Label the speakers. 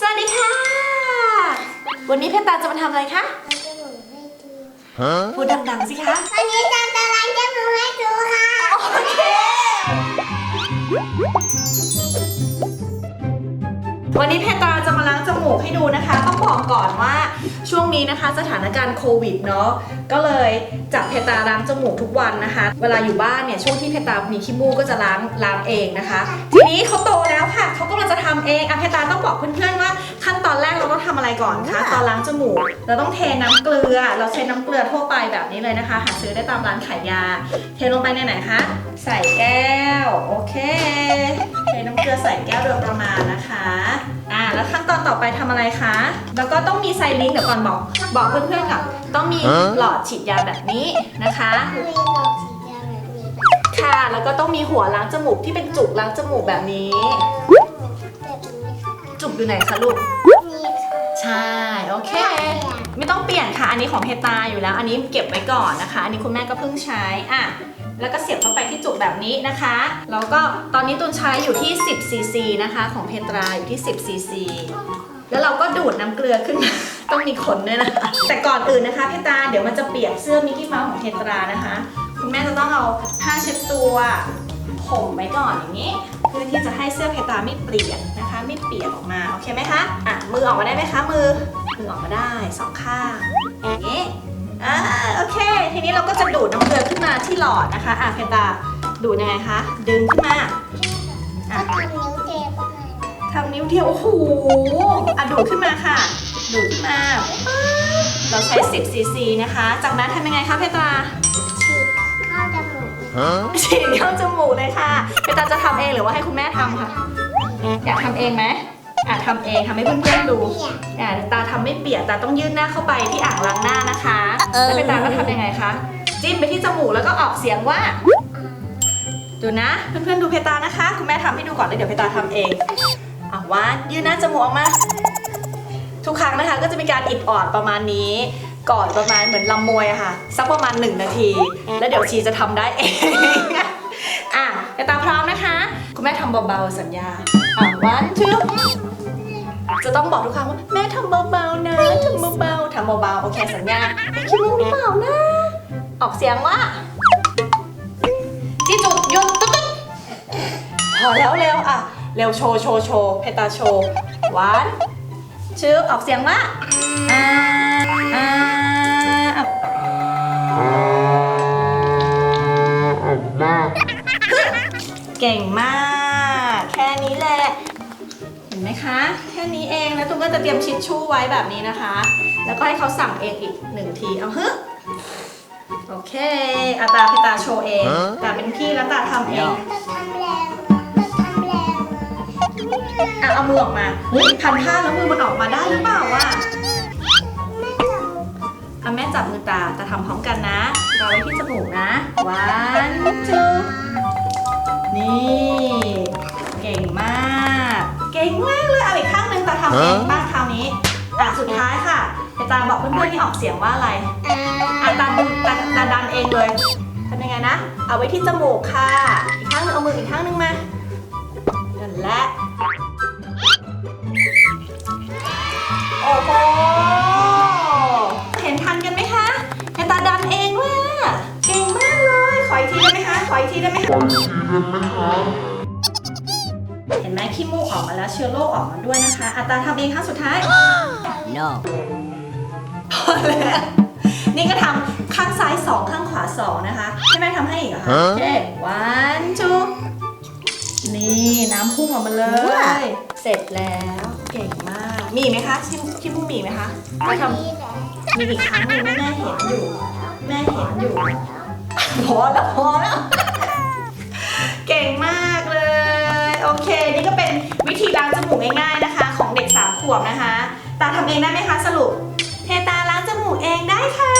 Speaker 1: สวัสดีค่ะ วันนี้เพชรตาจะมาทำอะไรคะ
Speaker 2: Huh?
Speaker 1: พูดดังๆสิคะ
Speaker 3: วันนี้จะจะล้างจมูกให้ดูค่ะ
Speaker 1: โอเค วันนี้เพตราจะมาล้างจมูกให้ดูนะคะ ต้องบอกก่อนว่าช่วงนี้นะคะ สถานการณ์โควิดเนาะ ก็เลยจับเพตราล้างจมูกทุกวันนะคะ เวลาอยู่บ้านเนี่ยช่วงที่เพตรามีขี้มูกก็จะล้างล้างเองนะคะ ทีนี้เขาโต แล้วค่ะเขากำลังจะทำเองอะเพตราต้องบอกเพื่อนๆว่าขั้นตอนแรกเราต้องทำอะไรก่อนคะตอนล้างจมูกเราต้องเทน้ำเกลือ เราใช้น้ำเกลือทั่วไปแบบนี้เลยนะคะ หาซื้อได้ตามร้านขายยา เทลงไปในไหนคะ ใส่แก้ว โอเค เทน้ำเกลือใส่แก้วโดยประมาณนะคะอ่าแล้วขั้นตอนต่อไปทำอะไรคะ แล้วก็ต้องมีไซลิงก์เดี๋ยวก่อนบอก บอกเพื่อนๆก่อนต้องมี
Speaker 2: ฮะ
Speaker 1: หลอดฉีดยาแบบนี้นะคะ
Speaker 3: แล้
Speaker 1: วก็ต้องมีหัวล้างจมูกที่เป็นจุกล้างจมูกแบบนี้
Speaker 3: แบบนี้ค่ะ
Speaker 1: จุกอยู่ไหนคะลูก
Speaker 3: นี่ค่ะ
Speaker 1: ใช่ โอเค ไม่ต้องเปลี่ยนค่ะ อันนี้ของเพตาอยู่แล้ว อันนี้เก็บไว้ก่อนนะคะ อันนี้คุณแม่ก็เพิ่งใช้ อะ แล้วก็เสียบเข้าไปที่จุกแบบนี้นะคะ แล้วก็ตอนนี้ตุนใช้อยู่ที่ 10ซีซีนะคะ ของเพตราอยู่ที่ 10ซีซี แล้วเราก็ดูดน้ำเกลือขึ้นมาต้องมีขนด้วยนะคะ แต่ก่อนอื่นนะคะเพตาเดี๋ยวมันจะเปียกเสื้อมิกกี้เมาส์ของเพตรานะคะ คุณแม่จะต้องเอาผ้าเช็ดตัวผมไว้ก่อนอย่างนี้เพื่อที่จะให้เสื้อเพตาไม่เปียกนะคะ ไม่เปียกออกมาโอเคไหมคะอะมือออกมาได้ไหมคะมือมือออกมาได้สองข้างอย่างนี้อ่าโอเค ทีนี้เราก็จะดูดน้ำเกลือขึ้นมาที่หลอดนะคะอะเพตาดูดยังไงคะดึงขึ้นมา
Speaker 3: ก็ทำนิ้วเจก็ได้
Speaker 1: ทำนิ้วเดียว โอ้โหอะดูดขึ้นมาค่ะ ดูดขึ้นมาป๊าบเราใช้ 10ซีซีนะคะ จากนั้นทำยังไงคะเพตรา
Speaker 3: ฉีดเข้าจมูก
Speaker 2: Huh?
Speaker 1: ฉีดเข้าจมูกเลยค่ะเพตราจะทำเองหรือว่าให้คุณแม่ทำคะอยากทำเองไหมอะทำเองทำให้เพื่อนๆดูอะตาทำไม่เปียกตาต้องยื่นหน้าเข้าไปที่อ่างล้างหน้านะคะแล้วเพตราก็ทำยังไงคะ จิ้มไปที่จมูกแล้วก็ออกเสียงว่า ดูนะ เพื่อนๆดูเพตรานะคะ คุณแม่ทำให้ดูก่อนแล้วเดี๋ยวเพตราทำเองอะ ว่ายืนหน้าจมูกออกมา ทุกครั้งนะคะก็จะมีการอิดออดประมาณนี้ ก่อนประมาณเหมือนลำมวยอะค่ะ สักประมาณ 1 นาที แล้วเดี๋ยวชีจะทำได้เองอะเพตาพร้อมนะคะ คุณแม่ทำเบาๆสัญญาอะวันชื่จะต้องบอกทุกครั้งว่าแม่ทำเบาๆนะทำเบาๆทำเบาๆโอเคสัญญาไม่คิดมุกหรือเปล่านะออกเสียงว่าที่จุดหยุดตุ๊ดตุ๊ดพอแล้วเร็วอะ เร็วโชว์โชว์โชว์เพตาโชว์หวานชื่อออกเสียงว่าอ่าอ่าอะเก่งมาก แค่นี้แหละ เห็นไหมคะ แค่นี้เองแล้วตุ้มก็จะเตรียมชิชชู่ไว้แบบนี้นะคะ แล้วก็ให้เขาสั่งเองอีกหนึ่งที เอาฮึโอเคอาตาพิตาโชว์เอง
Speaker 2: ฮะ
Speaker 1: แต่เป็นพี่แล้วตาทำเอง อะเอามือออกมาเฮ้ยพันผ้าแล้วมือมันออกมาได้หรือเปล่าวะ
Speaker 3: แม่จับ
Speaker 1: อะแม่จับมือตาตาทำพร้อมกันนะตาไว้ที่จมูกนะ one two นี่ เก่งมาก เก่งมากเลยเอาอีกข้างหนึ่งตาทำเอง
Speaker 2: ฮะ
Speaker 1: บ้างคราวนี้อะสุดท้ายค่ะเดี๋ยวตาบอกเพื่อนๆที่ออกเสียงว่าอะไร
Speaker 3: อ่า
Speaker 1: อะตาดึงตาตาดันเองเลยทำยังไงนะ เอาไว้ที่จมูกค่ะ อีกข้างหนึงเอามืออีกข้างหนึงมานั่นแหละ ขออีกทีได้ไหมคะเห็นไหมขี้มูกออกมาแล้วเชื้อโรคออกมาด้วยนะคะ อัตราทำเองครั้งสุดท้าย
Speaker 4: No.
Speaker 1: พอแล้วนี่ก็ทำข้างซ้ายสองข้างขวาสองนะคะ ให้แม่ทำให้อีกเหรอคะ
Speaker 2: ฮะ
Speaker 1: โอเค one two นี่น้ำพุ่งออกมาเลย เสร็จแล้ว เก่งมาก มีอีกไหมคะชิมชิมพุ่งมีอีกไหมคะเราท
Speaker 3: นี่แหละำ
Speaker 1: มีอีกครั้งหนึงแม่แม่เห็นอยู่ แม่เห็นอยู่ พอแล้วพอแล้ว เก่งมากเลย โอเค นี่ก็เป็นวิธีล้างจมูกง่ายๆนะคะ ของเด็กสามขวบนะคะ ตาทำเองได้ไหมคะสรุป เทตาล้างจมูกเองได้ค่ะ